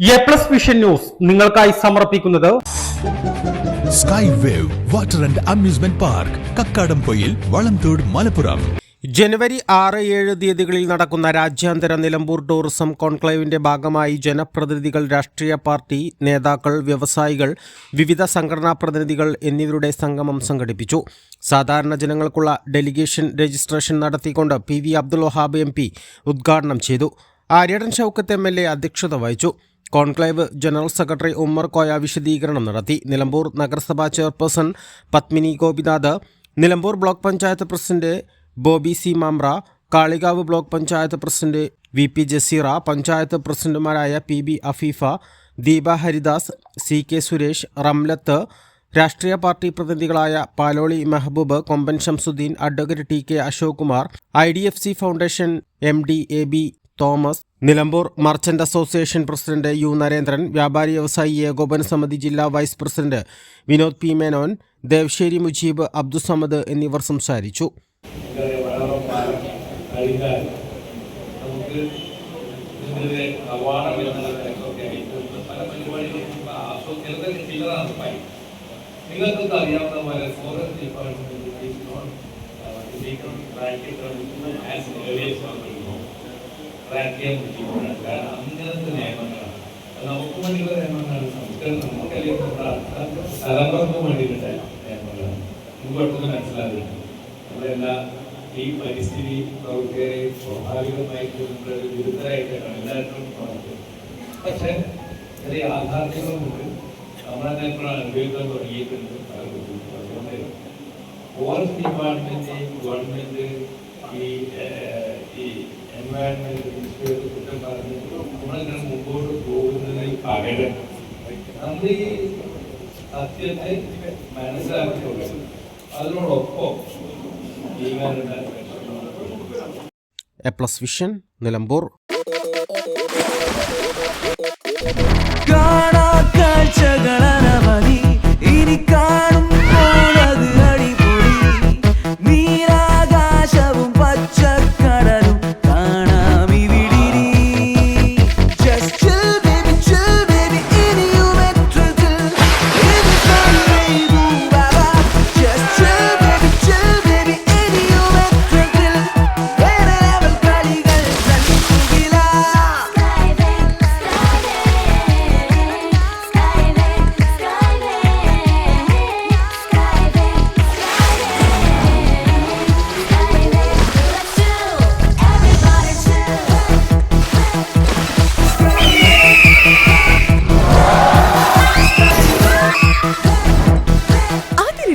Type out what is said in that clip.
A plus vision news നിങ്ങൾക്കായി സമർപ്പിക്കുന്നത് sky wave water and amusement park Kakkadampoyil Valamthodu Malappuram. ജനുവരി ആറ് ഏഴ് തീയതികളിൽ നടക്കുന്ന രാജ്യാന്തര നിലമ്പൂർ ടൂറിസം കോൺക്ലേവിന്റെ ഭാഗമായി ജനപ്രതിനിധികൾ രാഷ്ട്രീയ പാർട്ടി നേതാക്കൾ വ്യവസായികൾ വിവിധ സംഘടനാ പ്രതിനിധികൾ എന്നിവരുടെ സംഗമം സംഘടിപ്പിച്ചു. സാധാരണ ജനങ്ങൾക്കുള്ള ഡെലിഗേഷൻ രജിസ്ട്രേഷൻ നടത്തിക്കൊണ്ട് P V Abdul Wahab M P ഉദ്ഘാടനം ചെയ്തു. Aryadan Shoukath M L A അധ്യക്ഷത വഹിച്ചു. Conclave general secretary Ummer Koya വിശദീകരണം നടത്തി. നിലമ്പൂർ നഗരസഭാ chairperson Padmini Gopinath Nilambur block panchayat president Bobby C Mamra Kalikavu block panchayat president V P Jaseera panchayat പ്രസിഡന്റുമാരായ P B Afeefa Deepa Haridas C K Suresh Ramlath രാഷ്ട്രീയ party പ്രതിനിധികളായ Paloli Mehaboob Komban Shamsuddin advocate T K Ashok Kumar I D F C foundation M D A B Thomas. Nilambur merchant association president U Narendran വ്യാപാരി വ്യവസായി ഏകോപന സമിതി ജില്ലാ vice president Vinod P Menon Devsheri Mujeeb Abdussamad എന്നിവർ സംസാരിച്ചു. നമുക്കറിയാം വളരം പാലം കളിക്കാർ നമുക്ക് ഇതിന്റെ പോലെ ഫോറസ്റ്റ് ഡിപ്പാർട്ട്മെന്റ് കാരണം അങ്ങനത്തെ നിയമങ്ങളാണ്. നമുക്ക് വേണ്ടിയുള്ള നിയമങ്ങളാണ്. സംസ്കരണം നമുക്കറിയാം തലമുറയ്ക്ക് വേണ്ടിയിട്ടുള്ള നിയമങ്ങളാണ്. നമുക്ക് പെട്ടെന്ന് മനസ്സിലാകുന്നു നമ്മളെല്ലാ ഈ പരിസ്ഥിതി പ്രവർത്തകരെ സ്വാഭാവികമായിട്ട് നമ്മൾ വിരുദ്ധരായിട്ടാണ് എല്ലാവരും പ്രവർത്തിക്കുന്നത് പക്ഷെ ചെറിയ യാഥാർത്ഥ്യങ്ങളുമുണ്ട് നമ്മളെ ഇപ്പോൾ അനുഭവിക്കാൻ തുടങ്ങിയിട്ടുണ്ട്. പല ബുദ്ധിമുട്ടും. അതുകൊണ്ട് ഫോറസ്റ്റ് ഏഹ്, ഈ ഈ സത്യത്തെ മനസ്സിലാക്കിയിട്ടുള്ളത് അതിനോടൊപ്പം എ പ്ലസ് വിഷൻ നിലമ്പൂർ കാണാ കാഴ്ചകളനവധി